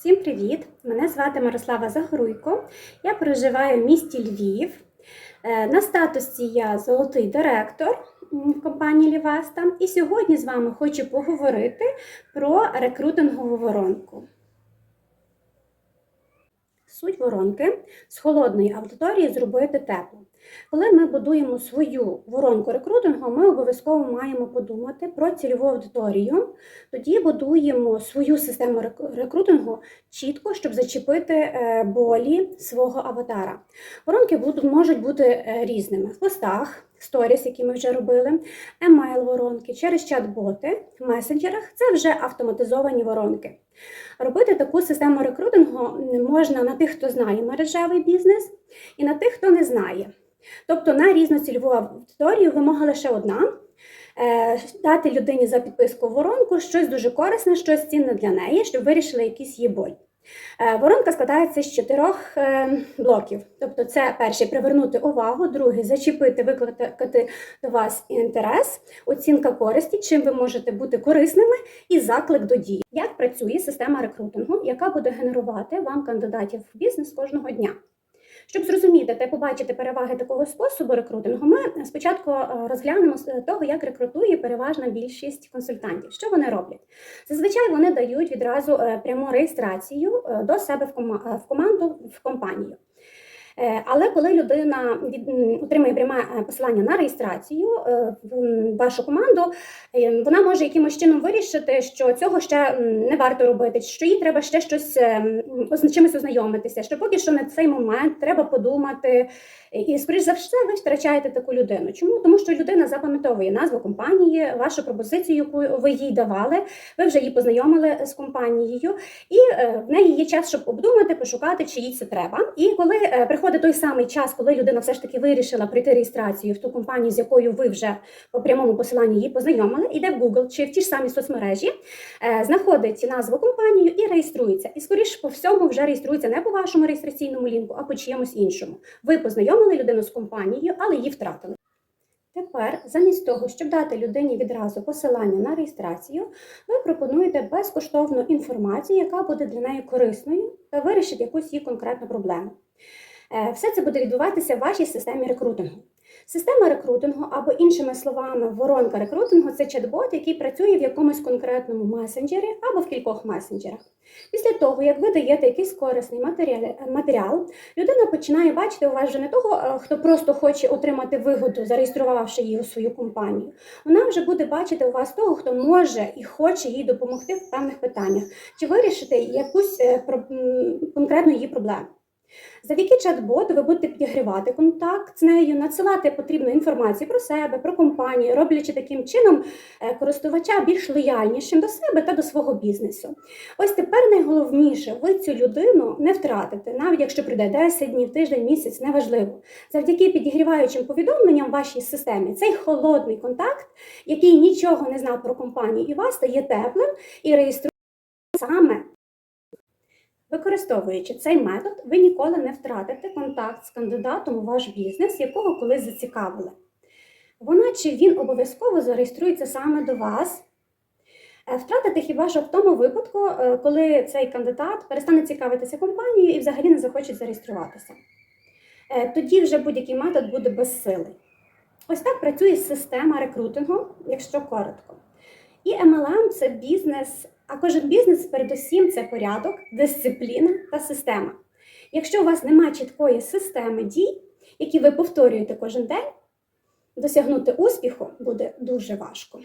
Всім привіт! Мене звати Мирослава Загоруйко. Я проживаю в місті Львів. Е, На статусі я золотий директор компанії Лівеста. І сьогодні з вами хочу поговорити про рекрутингову воронку. Суть воронки з холодної аудиторії зробити тепло. Коли ми будуємо свою воронку рекрутингу, ми обов'язково маємо подумати про цільову аудиторію. Тоді будуємо свою систему рек- рекрутингу чітко, щоб зачепити е, болі свого аватара. Воронки можуть бути е, різними в постах, сторіс, які ми вже робили, емейл воронки, через чат-боти, в месенджерах це вже автоматизовані воронки. Робити таку систему рекрутингу можна на тих, хто знає мережевий бізнес, і на тих, хто не знає. Тобто на різну цільову аудиторію вимога лише одна. е, Дати людині за підписку воронку щось дуже корисне, щось цінне для неї, щоб вирішили якийсь її боль. Е, Воронка складається з чотирьох е, блоків. Тобто, це перший привернути увагу, другий зачепити, викликати до вас інтерес, оцінка користі, чим ви можете бути корисними, і заклик до дії. Як працює система рекрутингу, яка буде генерувати вам кандидатів в бізнес кожного дня? Щоб зрозуміти та побачити переваги такого способу рекрутингу, ми спочатку е, розглянемо того, як рекрутує переважна більшість консультантів. Що вони роблять? Зазвичай вони дають відразу е, пряму реєстрацію е, до себе в команду в компанію. Е, Але коли людина отримує пряме е, посилання на реєстрацію е, в вашу команду, вона може якимось чином вирішити, що цього ще не варто робити, що їй треба ще щось чимось ознайомитися, що поки що на цей момент треба подумати. І, скоріш за все, ви втрачаєте таку людину. Чому? Тому що людина запам'ятовує назву компанії, вашу пропозицію, яку ви їй давали. Ви вже її познайомили з компанією, і в неї є час, щоб обдумати, пошукати, чи їй це треба. І коли приходить той самий час, коли людина все ж таки вирішила пройти реєстрацію в ту компанію, з якою ви вже по прямому посиланню її познайомили, іде в Google чи в ті ж самі соцмережі, е, знаходить назву компанію і реєструється. І скоріш по всьому вже реєструється не по вашому реєстраційному лінку, а по чиємусь іншому. Ви познайомили людину з компанією, але її втратили. Тепер, замість того, щоб дати людині відразу посилання на реєстрацію, ви пропонуєте безкоштовну інформацію, яка буде для неї корисною та вирішить якусь її конкретну проблему. Е, Все це буде відбуватися в вашій системі рекрутингу. Система рекрутингу, або іншими словами, воронка рекрутингу це чат-бот, який працює в якомусь конкретному месенджері або в кількох месенджерах. Після того, як ви даєте якийсь корисний матеріал, матеріал людина починає бачити у вас вже не того, е, хто просто хоче отримати вигоду, зареєструвавши її у свою компанію. Вона вже буде бачити у вас того, хто може і хоче їй допомогти в певних питаннях, чи вирішити якусь е, конкретну її проблему. Завдяки чат-боту ви будете підігрівати контакт з нею, надсилати потрібну інформацію про себе, про компанію, роблячи таким чином е, користувача більш лояльнішим до себе та до свого бізнесу. Ось тепер найголовніше, ви цю людину не втратите, навіть якщо прийде 10 днів, тиждень, місяць, неважливо. Завдяки підігріваючим повідомленням в вашій системі цей холодний контакт, який нічого не знав про компанію і вас, стає теплим і реєструє саме. Використовуючи цей метод, ви ніколи не втратите контакт з кандидатом у ваш бізнес, якого колись зацікавили. Вона чи він обов'язково зареєструється саме до вас. Е, Втратите хіба що в тому випадку, е, коли цей кандидат перестане цікавитися компанією і взагалі не захоче зареєструватися. Е, Тоді вже будь-який метод буде безсилий. Ось так працює система рекрутингу, якщо коротко. І MLM це бізнес, а кожен бізнес, передусім, це порядок, дисципліна та система. Якщо у вас немає чіткої системи дій, які ви повторюєте кожен день, досягнути успіху буде дуже важко.